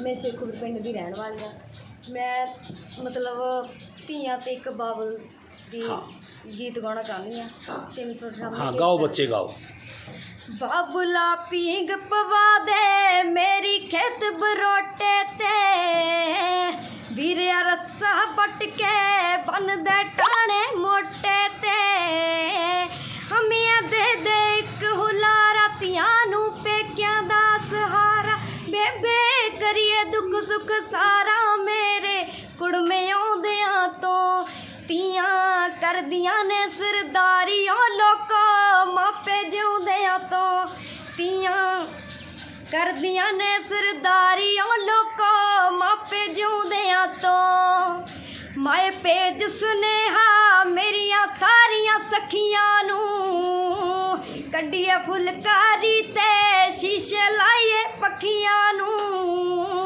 ਮੈਂ ਸ਼ੇਖੂਪੁਰ ਪਿੰਡ ਦੀ ਰਹਿਣ ਵਾਲੀ ਹਾਂ। ਮੈਂ ਮਤਲਬ ਧੀਆਂ ਤੇ ਇੱਕ ਬਾਬਲ ਦੀ ਹਾਂ। ਗੀਤ ਗਾਉਣਾ ਚਾਹੁੰਦੀ ਹਾਂ। ਤੇ ਮੈਂ ਤੁਹਾਡੇ ਸਾਹਮਣੇ ਹਾਂ ਗਾਓ ਬੱਚੇ ਗਾਓ। ਬਾਬੁਲਾ ਪੀਂਗ ਪਵਾ ਦੇ ਮੇਰੀ ਖੇਤ ਬਰੋਟੇ ਤੇ। ਵੀਰਿਆ ਰੱਸਾ ਪਟ ਕੇ ਬੰਨਦੇ ਟਾਣੇ ਮੋਟੇ ਸੁਖ ਸਾਰਾ ਮੇਰੇ ਕੁੜਮੇ ਆਉਂਦਿਆਂ ਤੋਂ ਤੀਆਂ ਕਰਦੀਆਂ ਨੇ ਸਰਦਾਰੀਆਂ ਲੋਕੋ ਮਾਪੇ ਜਿਉਂਦਿਆਂ ਤੋਂ ਤੀਆਂ ਕਰਦੀਆਂ ਨੇ ਸਰਦਾਰੀਆਂ ਲੋਕੋ ਮਾਪੇ ਜਿਉਂਦਿਆਂ ਤੋਂ ਮਾਏ ਭੇਜ ਸੁਨੇਹਾ ਮੇਰੀਆਂ ਸਾਰੀਆਂ ਸਖੀਆਂ ਨੂੰ ਕੱਢੀਏ ਫੁਲਕਾਰੀ ਤੇ ਸ਼ੀਸ਼ੇ ਲਾਈਏ ਪੱਖੀਆਂ ਨੂੰ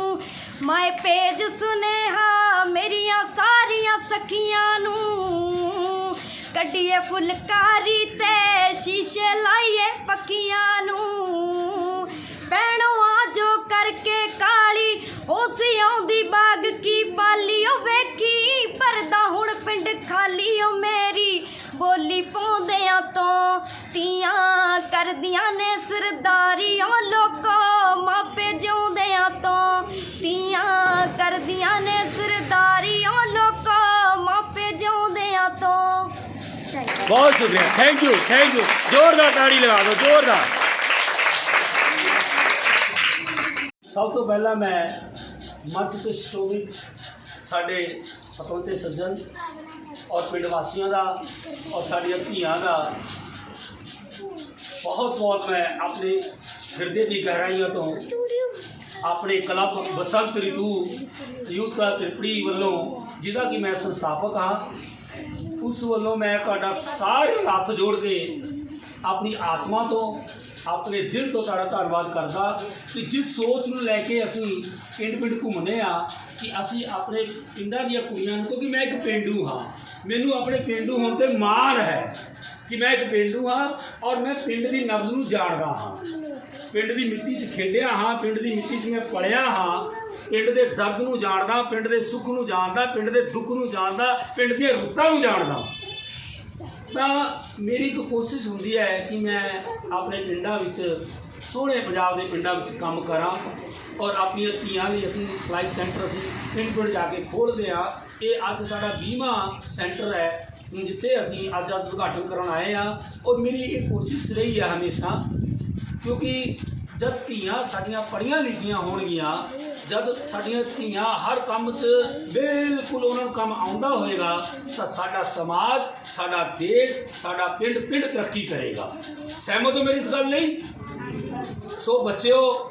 ਮਾਏ ਪੇਜ ਸੁਨੇਹਾ ਮੇਰੀਆਂ ਸਾਰੀਆਂ ਸਖੀਆਂ ਨੂੰ। ਕੱਢੀਏ ਫੁਲਕਾਰੀ ਤੇ ਸ਼ੀਸ਼ੇ ਲਾਈਏ ਪੱਖੀਆਂ ਨੂੰ। ਭੈਣੋ ਆਜੋ ਕਰਕੇ ਕਾਲੀ ਹੋਸੀ ਆਉਂਦੀ ਬਾਗ ਕੀ ਬਾਲੀ ਓ ਵੇਖੀ ਭਰਦਾ ਹੁਣ ਪਿੰਡ ਖਾਲੀ ਓ ਮੇਰੀ ਬੋਲੀ ਪਾਉਂਦਿਆਂ ਤੋਂ ਤੀਆਂ ਕਰਦੀਆਂ ਬਹੁਤ ਸ਼ੁਕਰੀਆ। ਥੈਂਕ ਯੂ ਥੈਂਕ ਯੂ ਜ਼ੋਰਦਾਰ ਤਾੜੀ ਲਗਾ ਦਿਓ, ਜ਼ੋਰਦਾਰ। ਸਭ ਤੋਂ ਪਹਿਲਾਂ ਮੈਂ ਮੰਚ ਤੇ ਸ਼ੋਭਿਤ ਸਾਡੇ ਪਤਵੰਤੇ ਸੱਜਣ ਔਰ ਪਿੰਡ ਵਾਸੀਆਂ ਦਾ ਔਰ ਸਾਡੀਆਂ ਧੀਆਂ ਦਾ ਬਹੁਤ ਬਹੁਤ ਮੈਂ ਆਪਣੇ ਹਿਰਦੇ ਦੀ ਗਹਿਰਾਈਆਂ ਤੋਂ ਆਪਣੇ club Basant Ritu, youth club Tripuri ਵੱਲੋਂ ਜਿਹਦਾ ਕਿ ਮੈਂ ਸੰਸਥਾਪਕ ਹਾਂ ਉਸ ਵੱਲੋਂ ਮੈਂ ਤੁਹਾਡਾ ਸਾਰੇ ਹੱਥ ਜੋੜ ਕੇ ਆਪਣੀ ਆਤਮਾ ਤੋਂ, ਆਪਣੇ ਦਿਲ ਤੋਂ ਤੁਹਾਡਾ ਧੰਨਵਾਦ ਕਰਦਾ ਕਿ ਜਿਸ ਸੋਚ ਨੂੰ ਲੈ ਕੇ ਅਸੀਂ ਪਿੰਡ ਪਿੰਡ ਘੁੰਮਦੇ ਆ ਕਿ ਅਸੀਂ ਆਪਣੇ ਪਿੰਡਾਂ ਦੀਆਂ ਕੁੜੀਆਂ ਨੂੰ, ਕਿਉਂਕਿ ਮੈਂ ਇੱਕ ਪਿੰਡੂ ਹਾਂ। ਮੈਨੂੰ ਆਪਣੇ ਪਿੰਡੂ ਹੋਣ ਤੇ ਮਾਣ ਹੈ ਕਿ ਮੈਂ ਇੱਕ ਪਿੰਡੂ ਹਾਂ ਔਰ ਮੈਂ ਪਿੰਡ ਦੀ ਨਬਜ਼ ਨੂੰ ਜਾਣਦਾ ਹਾਂ। ਪਿੰਡ ਦੀ ਮਿੱਟੀ 'ਚ ਖੇਡਿਆ ਹਾਂ, ਪਿੰਡ ਦੀ ਮਿੱਟੀ 'ਚ ਮੈਂ ਪਲਿਆ ਹਾਂ। ਪਿੰਡ ਦੇ ਦਰਦ ਨੂੰ ਜਾਣਦਾ, ਪਿੰਡ ਦੇ ਸੁੱਖ ਨੂੰ ਜਾਣਦਾ, ਪਿੰਡ ਦੇ ਦੁੱਖ ਨੂੰ ਜਾਣਦਾ, ਪਿੰਡ ਦੀਆਂ ਰੁੱਤਾਂ ਨੂੰ ਜਾਣਦਾ। ਤਾਂ ਮੇਰੀ ਇੱਕ ਕੋਸ਼ਿਸ਼ ਹੁੰਦੀ ਹੈ ਕਿ ਮੈਂ ਆਪਣੇ ਪਿੰਡਾਂ ਵਿੱਚ, ਸੋਹਣੇ ਪੰਜਾਬ ਦੇ ਪਿੰਡਾਂ ਵਿੱਚ ਕੰਮ ਕਰਾਂ ਔਰ ਆਪਣੀਆਂ ਧੀਆਂ ਲਈ ਅਸੀਂ ਸਿਲਾਈ ਸੈਂਟਰ ਅਸੀਂ ਪਿੰਡ ਪਿੰਡ ਜਾ ਕੇ ਖੋਲ੍ਹਦੇ ਹਾਂ। ਇਹ ਅੱਜ ਸਾਡਾ 20ਵਾਂ ਸੈਂਟਰ ਹੈ। ਜਿੱਥੇ ਅਸੀਂ ਅੱਜ ਅੱਜ ਉਦਘਾਟਨ ਕਰਨ ਆਏ ਹਾਂ ਔਰ ਮੇਰੀ ਇਹ ਕੋਸ਼ਿਸ਼ ਰਹੀ ਹੈ ਹਮੇਸ਼ਾ, ਕਿਉਂਕਿ ਜਦ ਧੀਆਂ ਸਾਡੀਆਂ ਪੜੀਆਂ ਲਿਖੀਆਂ ਹੋਣਗੀਆਂ, ਜਦ ਸਾਡੀਆਂ ਧੀਆਂ ਹਰ ਕੰਮ 'ਚ ਬਿਲਕੁਲ ਉਹਨਾਂ ਨੂੰ ਕੰਮ ਆਉਂਦਾ ਹੋਏਗਾ, ਤਾਂ ਸਾਡਾ ਸਮਾਜ, ਸਾਡਾ ਦੇਸ਼, ਸਾਡਾ ਪਿੰਡ ਪਿੰਡ ਤਰੱਕੀ ਕਰੇਗਾ। ਸਹਿਮਤ ਹੋ ਮੇਰੀ ਇਸ ਗੱਲ ਨਹੀਂ ਸੋ ਬੱਚਿਓ,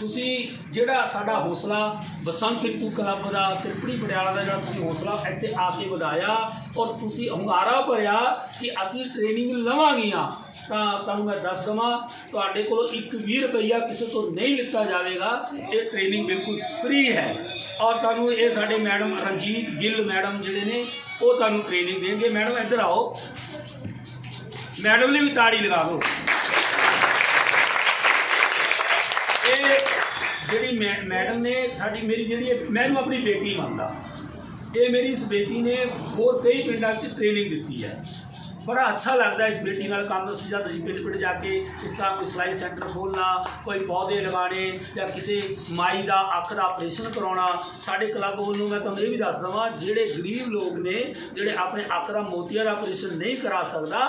ਤੁਸੀਂ ਜਿਹੜਾ ਸਾਡਾ ਹੌਸਲਾ ਬਸੰਤ ਰਿਤੂ ਕਲੱਬ ਦਾ, ਤ੍ਰਿਪੜੀ ਪਟਿਆਲਾ ਦਾ ਜਿਹੜਾ ਤੁਸੀਂ ਹੌਸਲਾ ਇੱਥੇ ਆ ਕੇ ਵਧਾਇਆ ਔਰ ਤੁਸੀਂ ਹੰਗਾਰਾ ਭਰਿਆ ਕਿ ਅਸੀਂ ਟ੍ਰੇਨਿੰਗ ਲਵਾਂਗੀਆਂ ਤਾਂ ਤੁਹਾਨੂੰ ਮੈਂ ਦੱਸ ਦਵਾਂ, ਤੁਹਾਡੇ ਕੋਲੋਂ ਇੱਕ ਵੀ ਰੁਪਈਆ ਕਿਸੇ ਤੋਂ ਨਹੀਂ ਲਿੱਤਾ ਜਾਵੇਗਾ। ਇਹ ਟ੍ਰੇਨਿੰਗ ਬਿਲਕੁਲ ਫ੍ਰੀ ਹੈ। ਔਰ ਤੁਹਾਨੂੰ ਇਹ ਸਾਡੇ ਮੈਡਮ ਰਣਜੀਤ ਗਿੱਲ ਮੈਡਮ ਜਿਹੜੇ ਨੇ, ਉਹ ਤੁਹਾਨੂੰ ਟ੍ਰੇਨਿੰਗ ਦੇਣਗੇ। ਮੈਡਮ ਇੱਧਰ ਆਓ। ਮੈਡਮ ਲਈ ਵੀ ਤਾੜੀ ਲਗਾ ਦਿਓ। ਇਹ ਜਿਹੜੀ ਮੈ- ਮੈਡਮ ਨੇ ਸਾਡੀ, ਮੇਰੀ ਜਿਹੜੀ ਮੈਨੂੰ ਆਪਣੀ ਬੇਟੀ ਮੰਨਦਾ। ਇਹ ਮੇਰੀ ਇਸ ਬੇਟੀ ਨੇ ਹੋਰ ਕਈ ਪਿੰਡਾਂ ਵਿੱਚ ਟ੍ਰੇਨਿੰਗ ਦਿੱਤੀ ਹੈ। ਬੜਾ ਅੱਛਾ ਲੱਗਦਾ ਇਸ ਬੇਟੀ ਨਾਲ ਕੰਮ ਅਸੀਂ ਜਦ ਅਸੀਂ ਪਿੰਡ ਪਿੰਡ ਜਾ ਕੇ ਇਸ ਤਰ੍ਹਾਂ ਕੋਈ ਸਿਲਾਈ ਸੈਂਟਰ ਖੋਲਣਾ, ਕੋਈ ਪੌਦੇ ਲਗਾਉਣੇ ਜਾਂ ਕਿਸੇ ਮਾਈ ਦਾ ਅੱਖ ਦਾ ਆਪਰੇਸ਼ਨ ਕਰਾਉਣਾ, ਸਾਡੇ ਕਲੱਬ ਵੱਲੋਂ ਮੈਂ ਤੁਹਾਨੂੰ ਇਹ ਵੀ ਦੱਸ ਦਵਾਂ, ਜਿਹੜੇ ਗਰੀਬ ਲੋਕ ਨੇ, ਜਿਹੜੇ ਆਪਣੇ ਅੱਖ ਦਾ ਮੋਤੀਆ ਦਾ ਆਪਰੇਸ਼ਨ ਨਹੀਂ ਕਰਾ ਸਕਦਾ